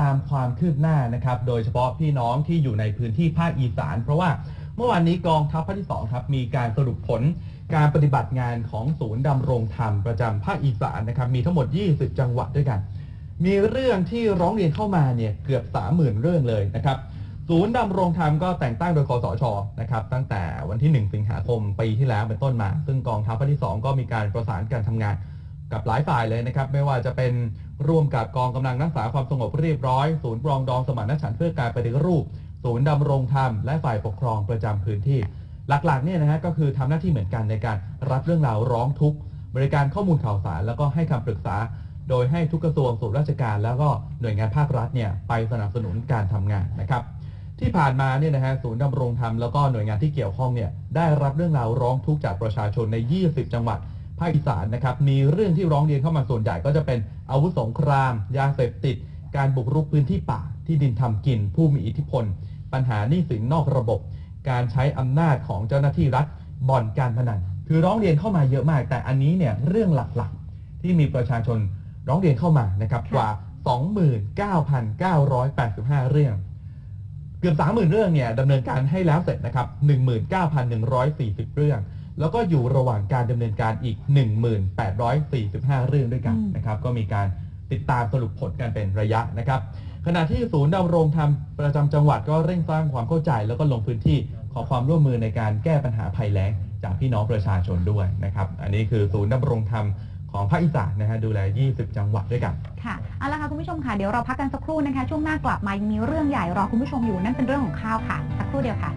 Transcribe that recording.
ตามความคืบหน้านะครับ โดยเฉพาะพี่น้องที่อยู่ในพื้นที่ภาคอีสาน เพราะว่าเมื่อวานนี้กองทัพภาคที่2ครับมีการสรุปผลการปฏิบัติงานของศูนย์ดำรงธรรมประจำภาคอีสานนะครับ มีทั้งหมด 20 จังหวัดด้วยกัน มีเรื่องที่ร้องเรียนเข้ามาเนี่ยเกือบ 30,000 เรื่องเลยนะครับ ศูนย์ดำรงธรรมก็แต่งตั้งโดยคอสชนะครับตั้งแต่วันที่ 1 สิงหาคมปีที่แล้วเป็นต้นมา ซึ่งกองทัพภาคที่ 2 ก็มีการประสานการทำงาน กับหลายฝ่ายเลยนะครับ ไม่ว่าจะเป็นร่วมกับกองกำลังรักษาความสงบเรียบร้อย ศูนย์ปรองดองสมานฉันท์เพื่อการปฏิรูป ศูนย์ดำรงธรรมและฝ่ายปกครองประจำพื้นที่ หลักๆเนี่ยนะฮะก็คือทำหน้าที่เหมือนกันในการรับเรื่องราวร้องทุกข์บริการข้อมูลข่าวสาร แล้วก็ให้คำปรึกษา โดยให้ทุกกระทรวงส่วนราชการ แล้วก็หน่วยงานภาครัฐเนี่ยไปสนับสนุนการทำงานนะครับที่ผ่านมาเนี่ยนะฮะศูนย์ดำรงธรรมแล้วก็หน่วยงานที่เกี่ยวข้องเนี่ยได้รับเรื่องราวร้องทุกข์จากประชาชนใน 20 จังหวัด ภาคอีสานนะครับ มีเรื่องที่ร้องเรียนเข้ามาส่วนใหญ่ก็จะเป็นอาวุธสงคราม ยาเสพติด การบุกรุกพื้นที่ป่า ที่ดินทำกิน ผู้มีอิทธิพล ปัญหาหนี้สินนอกระบบ การใช้อำนาจของเจ้าหน้าที่รัฐบ่อนการพนัน คือร้องเรียนเข้ามาเยอะมาก แต่อันนี้เนี่ยเรื่องหลักๆ ที่มีประชาชนร้องเรียนเข้ามานะครับกว่า 29,985 เรื่องเกือบ 30,000 เรื่องเนี่ยดำเนินการให้แล้วเสร็จนะครับ 19,140 เรื่อง แล้วก็อยู่ระหว่างการดำเนินการอีก 1,845 เรื่องด้วยกันอืมนะครับ ก็มีการติดตามสรุปผลกันเป็นระยะนะครับ ขณะที่ศูนย์ดำรงธรรมประจำจังหวัดก็เร่งสร้างความเข้าใจ แล้วก็ลงพื้นที่ขอความร่วมมือในการแก้ปัญหาภัยแล้งจากพี่น้องประชาชนด้วยนะครับ อันนี้คือศูนย์ดำรงธรรมของภาคอีสานนะฮะดูแล 20 จังหวัดด้วยกัน ค่ะ เอาละค่ะคุณผู้ชมค่ะ เดี๋ยวเราพักกันสักครู่นะคะ ช่วงหน้ากลับมายังมีเรื่องใหญ่รอคุณผู้ชมอยู่นั่นเป็นเรื่องของข้าวค่ะ สักครู่เดียวค่ะ